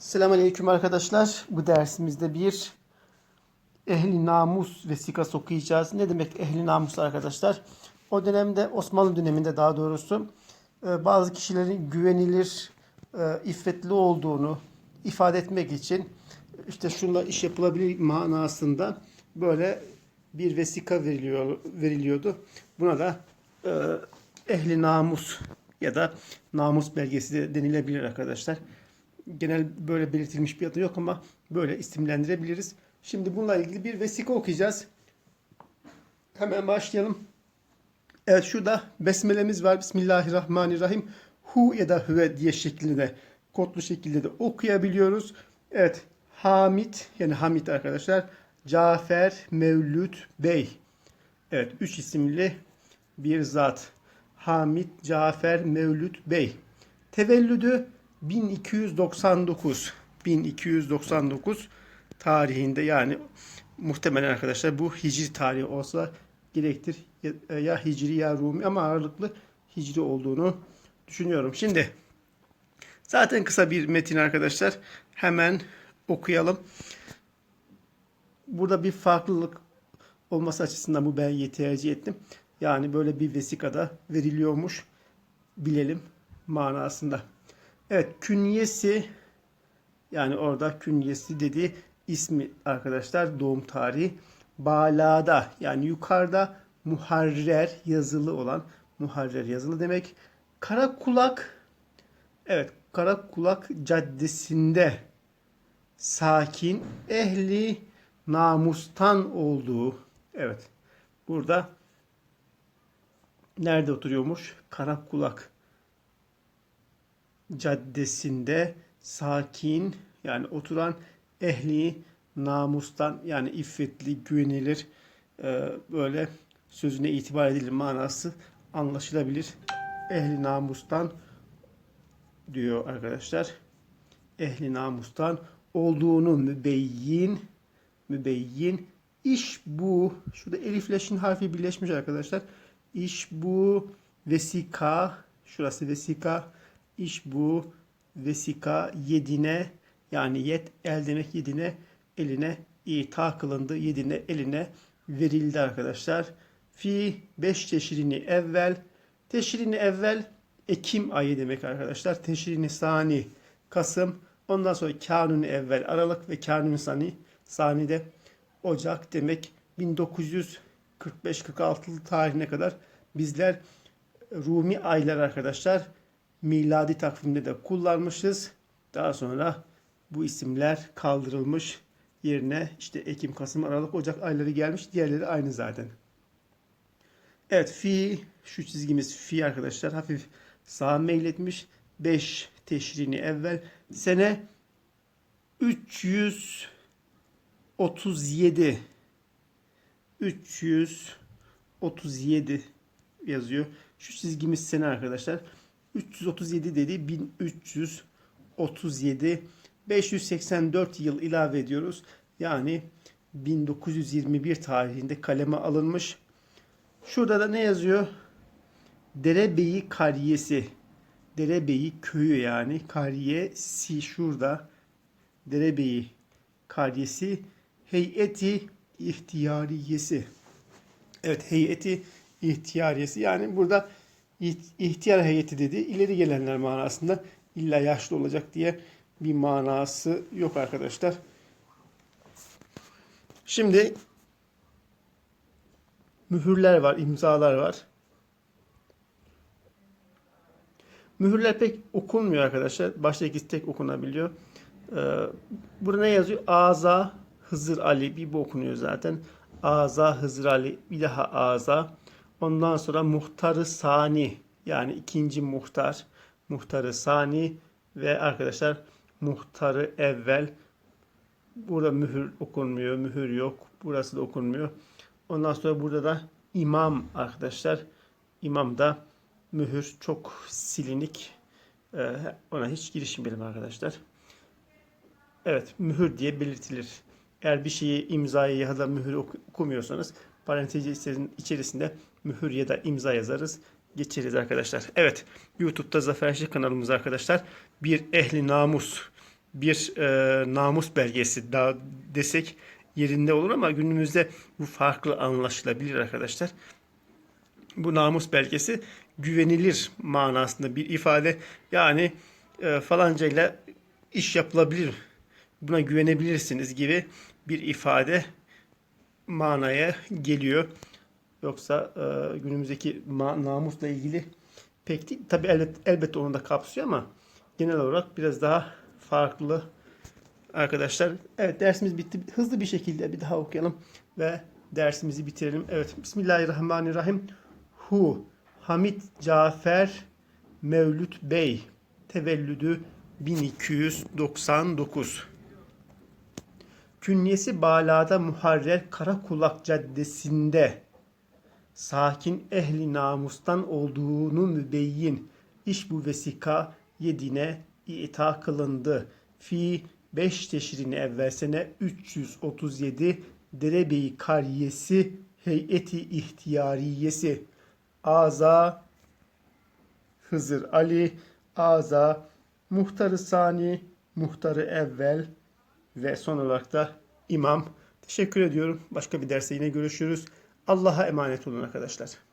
Selamünaleyküm arkadaşlar. Bu dersimizde bir ehli namus vesikası okuyacağız. Ne demek ehli namus arkadaşlar? O dönemde Osmanlı döneminde daha doğrusu e, bazı kişilerin güvenilir, e, iffetli olduğunu ifade etmek için işte şunla iş yapılabilir manasında böyle bir vesika veriliyor veriliyordu. Buna da e, ehli namus ya da namus belgesi de denilebilir arkadaşlar genel böyle belirtilmiş bir adı yok ama böyle isimlendirebiliriz. Şimdi bununla ilgili bir vesika okuyacağız. Hemen başlayalım. Evet şurada besmelemiz var. Bismillahirrahmanirrahim. Hu ya da hüve diye şeklinde kodlu şekilde de okuyabiliyoruz. Evet Hamit yani Hamit arkadaşlar. Cafer Mevlüt Bey. Evet üç isimli bir zat. Hamit Cafer Mevlüt Bey. Tevellüdü 1299 1299 tarihinde yani muhtemelen arkadaşlar bu hicri tarihi olsa gerektir ya, ya hicri ya Rumi ama ağırlıklı hicri olduğunu düşünüyorum. Şimdi zaten kısa bir metin arkadaşlar hemen okuyalım. Burada bir farklılık olması açısından bu belgeyi tercih ettim. Yani böyle bir vesikada veriliyormuş bilelim manasında. Evet künyesi yani orada künyesi dediği ismi arkadaşlar doğum tarihi balada yani yukarıda muharrer yazılı olan muharrer yazılı demek. Karakulak evet Karakulak Caddesi'nde sakin ehli namustan olduğu evet burada nerede oturuyormuş? Karakulak caddesinde sakin yani oturan ehli namustan yani iffetli, güvenilir e, böyle sözüne itibar edilir manası anlaşılabilir. Ehli namustan diyor arkadaşlar. Ehli namustan olduğunu mübeyyin mübeyyin iş bu. Şurada elifle şin harfi birleşmiş arkadaşlar. İş bu vesika şurası vesika İş bu vesika yedine yani yet el demek yedine eline ita kılındı. Yedine eline verildi arkadaşlar. Fi 5 teşrini evvel teşrini evvel Ekim ayı demek arkadaşlar. Teşrini sani Kasım. Ondan sonra kanuni evvel Aralık ve kanuni sani sani de Ocak demek 1945-46 tarihine kadar bizler Rumi aylar arkadaşlar miladi takvimde de kullanmışız. Daha sonra bu isimler kaldırılmış. Yerine işte Ekim, Kasım, Aralık, Ocak ayları gelmiş. Diğerleri aynı zaten. Evet fi şu çizgimiz fi arkadaşlar hafif sağa meyletmiş. 5 teşrini evvel sene 337 337 yazıyor. Şu çizgimiz sene arkadaşlar. 337 dedi 1337 584 yıl ilave ediyoruz. Yani 1921 tarihinde kaleme alınmış. Şurada da ne yazıyor? Derebeyi Kariyesi. Derebeyi köyü yani. Kariyesi şurada. Derebeyi Kariyesi. Heyeti ihtiyariyesi. Evet heyeti ihtiyariyesi. Yani burada ihtiyar heyeti dedi. İleri gelenler manasında illa yaşlı olacak diye bir manası yok arkadaşlar. Şimdi mühürler var, imzalar var. Mühürler pek okunmuyor arkadaşlar. Başta ikisi tek okunabiliyor. Ee, burada ne yazıyor? Aza Hızır Ali. Bir bu okunuyor zaten. Aza Hızır Ali. Bir daha Aza. Ondan sonra muhtarı sani yani ikinci muhtar, muhtarı sani ve arkadaşlar muhtarı evvel. Burada mühür okunmuyor, mühür yok. Burası da okunmuyor. Ondan sonra burada da imam arkadaşlar. İmam da mühür çok silinik. Ee, ona hiç girişmeyelim arkadaşlar. Evet mühür diye belirtilir. Eğer bir şeyi imzayı ya da mühür okumuyorsanız parantez içerisinde mühür ya da imza yazarız. Geçeriz arkadaşlar. Evet YouTube'da Zafer Şık kanalımız arkadaşlar. Bir ehli namus bir e, namus belgesi daha desek yerinde olur ama günümüzde bu farklı anlaşılabilir arkadaşlar. Bu namus belgesi güvenilir manasında bir ifade. Yani e, falancayla iş yapılabilir, buna güvenebilirsiniz gibi bir ifade manaya geliyor. Yoksa e, günümüzdeki ma- namusla ilgili pek değil. Tabi elbet, elbette onu da kapsıyor ama genel olarak biraz daha farklı arkadaşlar. Evet dersimiz bitti. Hızlı bir şekilde bir daha okuyalım ve dersimizi bitirelim. Evet Bismillahirrahmanirrahim. Hu Hamit Cafer Mevlüt Bey tevellüdü 1299 Künyesi Bala'da Muharrer Karakulak Caddesi'nde sakin ehli namustan olduğunu mübeyyin iş bu vesika yedine ita kılındı. Fi 5 teşrini evvel sene 337 Derebeyi Kariyesi Heyeti İhtiyariyesi Aza Hızır Ali Aza Muhtarı Sani Muhtarı Evvel ve son olarak da imam. Teşekkür ediyorum. Başka bir derste yine görüşürüz. Allah'a emanet olun arkadaşlar.